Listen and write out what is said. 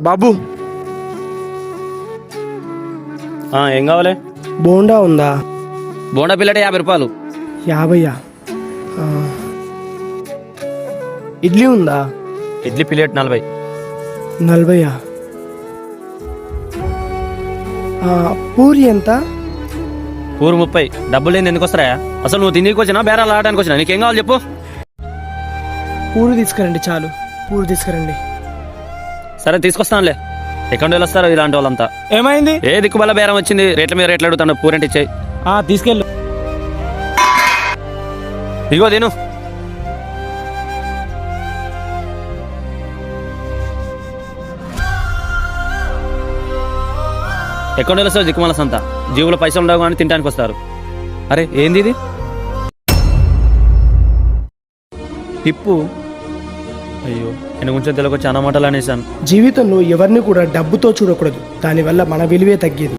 బాబు. ఆ, ఏం కావాలి? బోండా ఉందా? బోండా పిల్లట యాభై రూపాయలు. యాభయ్యా ఆ. ఇడ్లీ ఉందా? ఇడ్లీ ప్లేట్ నలభై. నలభయ్యా ఆ, పూరి ఎంత? ఊరు ముప్పై. డబ్బులు లేని ఎందుకు వస్తారా అసలు నువ్వు తినేకి వచ్చినా బేరాలు ఆడడానికి వచ్చినా నీకేం కావాలి చెప్పు. పూరి తీసుకురండి చాలు. పూరి తీసుకురండి. సరే తీసుకొస్తానులే. ఎక్కడ వాళ్ళు వస్తారు ఇలాంటి వాళ్ళంతా? ఏమైంది? ఏ దిక్కుబల్ల బేరం వచ్చింది? రేట్ల మీద రేట్లు అడుగుతాను పూరెంట్ ఇచ్చాయి. ఆ తీసుకెళ్ళు. ఇగో తిను. ఎక్కడ వస్తారు దిక్కుమాల సంత? జీవుల పైసలు ఉండవు కానీ తినడానికి వస్తారు. అరే ఏంది ఇది? టిప్పు అయ్యో నేను కొంచెం తెలుగు చాలా మాటలు అనేసాను జీవితంలో ఎవరిని కూడా డబ్బుతో చూడకూడదు. దానివల్ల మన విలువే తగ్గేది.